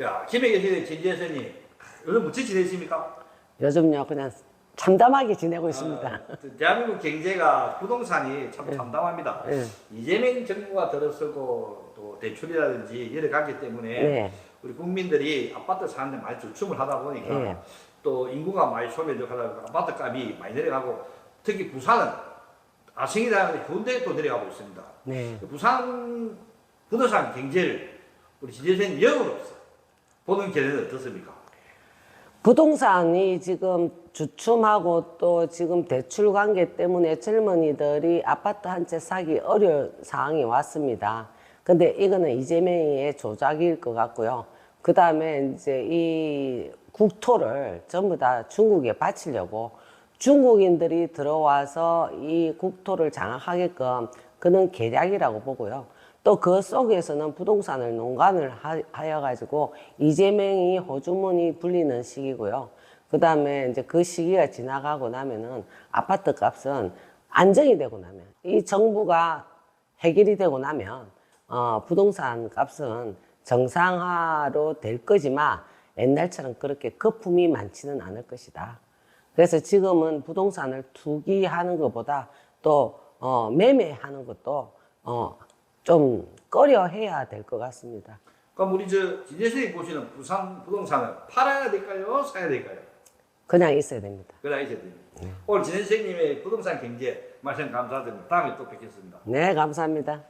야, 김혜계 시대 진재선님 요즘 무치 지내십니까? 요즘요 그냥 참담하게 지내고 있습니다. 아, 대한민국 경제가 부동산이 참 참담합니다. 예. 이재명 정부가 들어서고 또 대출이라든지 여러 가지 때문에 네. 우리 국민들이 아파트 사는데 많이 주춤을 하다 보니까 예. 또 인구가 많이 소멸되고 하다 보니까 아파트 값이 많이 내려가고 특히 부산은 아승이라는 군대에 또 내려가고 있습니다. 네. 부산 부동산 경제를 우리 진재선님 영으로서 보는 견해는 어떻습니까? 부동산이 지금 주춤하고 또 지금 대출 관계 때문에 젊은이들이 아파트 한 채 사기 어려운 상황이 왔습니다. 근데 이거는 이재명의 조작일 것 같고요. 그 다음에 이제 이 국토를 전부 다 중국에 바치려고 중국인들이 들어와서 이 국토를 장악하게끔 그는 계략이라고 보고요. 또 그 속에서는 부동산을 농간을 하- 하여 가지고 이재명이 호주머니 불리는 시기고요. 그 다음에 이제 그 시기가 지나가고 나면은 아파트 값은 안정이 되고 나면 이 정부가 해결이 되고 나면 어, 부동산 값은 정상화로 될 거지만 옛날처럼 그렇게 거품이 많지는 않을 것이다. 그래서 지금은 부동산을 투기하는 것보다 또 어, 매매하는 것도 어, 좀 꺼려 해야 될 것 같습니다. 그럼 우리 저 진재선님 보시는 부산 부동산을 팔아야 될까요? 사야 될까요? 그냥 있어야 됩니다. 그래 있어야 됩니다. 오늘 진재선님의 부동산 경제 말씀 감사드립니다. 다음에 또 뵙겠습니다. 네, 감사합니다.